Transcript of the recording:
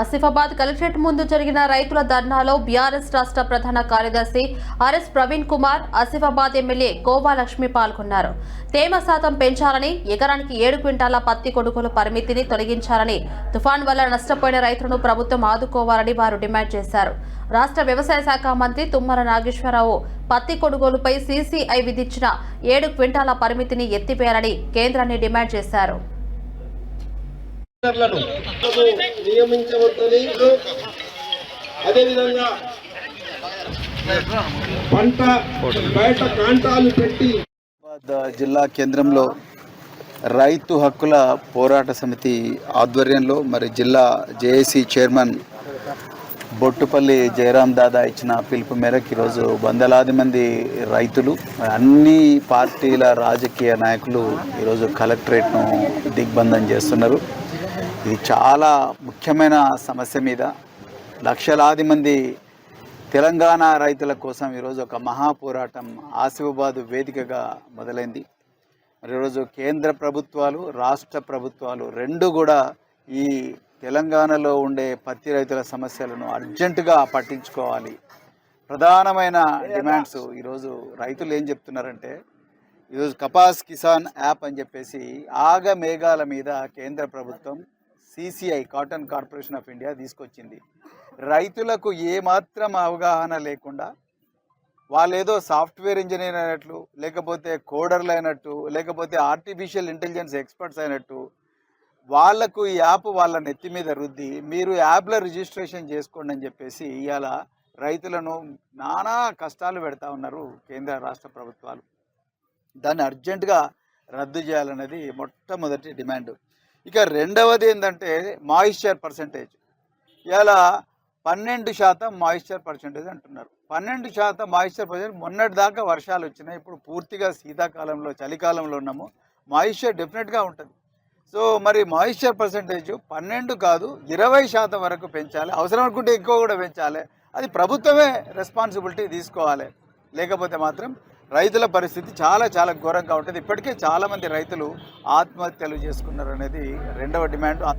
Asifabad collectorate ముందు జరిగిన రైతుల ధర్నాలో బీఆర్ఎస్ రాష్ట్ర ప్రధాన కార్యదర్శి ఆర్ఎస్ ప్రవీణ్ కుమార్ ఆసిఫాబాద్ ఎమ్మెల్యే గోవా లక్ష్మి పాల్గొన్నారు. తేమ శాతం పెంచాలని ఎకరానికి ఏడు క్వింటాల పత్తి కొనుగోలు పరిమితిని తొలగించాలని తుఫాన్ వల్ల నష్టపోయిన రైతులను ప్రభుత్వం ఆదుకోవాలని వారు డిమాండ్ చేశారు. రాష్ట్ర వ్యవసాయ శాఖ మంత్రి తుమ్మల నాగేశ్వరరావు పత్తి కొనుగోలుపై సీసీఐ విధించిన ఏడు క్వింటాల పరిమితిని ఎత్తివేయాలని కేంద్రాన్ని డిమాండ్ చేశారు. లను నియమించవద్దని అదేవిధంగా పంట బయట కాంటాలు పెట్టి జిల్లా కేంద్రంలో రైతు హక్కుల పోరాట సమితి ఆధ్వర్యంలో మరి జిల్లా జేఏసీ చైర్మన్ బొట్టుపల్లి జయరాం దాదా ఇచ్చిన పిలుపు మేరకు ఈరోజు వందలాది మంది రైతులు అన్ని పార్టీల రాజకీయ నాయకులు ఈరోజు కలెక్టరేట్ను దిగ్బంధం చేస్తున్నారు. ఇది చాలా ముఖ్యమైన సమస్య మీద లక్షలాది మంది తెలంగాణ రైతుల కోసం ఈరోజు ఒక మహా పోరాటం ఆసిఫాబాద్ వేదికగా మొదలైంది. మరి ఈరోజు కేంద్ర ప్రభుత్వాలు రాష్ట్ర ప్రభుత్వాలు రెండు కూడా ఈ తెలంగాణలో ఉండే పత్తి రైతుల సమస్యలను అర్జెంటుగా పట్టించుకోవాలి. ప్రధానమైన డిమాండ్స్ ఈరోజు రైతులు ఏం చెప్తున్నారంటే ఈరోజు కపాస్ కిసాన్ యాప్ అని చెప్పేసి ఆగ మేఘాల మీద కేంద్ర ప్రభుత్వం CCI cotton corporation of India తీసుకొచ్చింది. రైతులకు ఏమాత్రం అవగాహన లేకుండా వాళ్ళు ఏదో సాఫ్ట్వేర్ ఇంజనీర్ అయినట్లు లేకపోతే కోడర్లు అయినట్టు లేకపోతే ఆర్టిఫిషియల్ ఇంటెలిజెన్స్ ఎక్స్పర్ట్స్ అయినట్టు వాళ్ళకు ఈ యాప్ వాళ్ళ నెత్తి మీద రుద్ది మీరు యాప్లో రిజిస్ట్రేషన్ చేసుకోండి అని చెప్పేసి ఇవాళ రైతులను నానా కష్టాలు పెడతా ఉన్నారు కేంద్ర రాష్ట్ర ప్రభుత్వాలు. దాన్ని అర్జెంటుగా రద్దు చేయాలన్నది మొట్టమొదటి డిమాండ్. ఇక రెండవది ఏంటంటే మాయిశ్చర్ పర్సంటేజ్ ఇలా పన్నెండు శాతం మాయిశ్చర్ పర్సంటేజ్ అంటున్నారు. పన్నెండు శాతం మాయిశ్చర్ పర్సెంట్ మొన్నటి దాకా వర్షాలు వచ్చినాయి. ఇప్పుడు పూర్తిగా శీతాకాలంలో చలికాలంలో ఉన్నాము. మాయిశ్చర్ డెఫినెట్గా ఉంటుంది. సో మరి మాయిశ్చర్ పర్సంటేజ్ పన్నెండు కాదు ఇరవై శాతం వరకు పెంచాలి. అవసరం అనుకుంటే ఎక్కువ కూడా పెంచాలి. అది ప్రభుత్వమే రెస్పాన్సిబిలిటీ తీసుకోవాలి. లేకపోతే మాత్రం రైతుల పరిస్థితి చాలా చాలా ఘోరంగా ఉంటుంది. ఇప్పటికే చాలామంది రైతులు ఆత్మహత్యలు చేసుకున్నారు అనేది రెండవ డిమాండ్.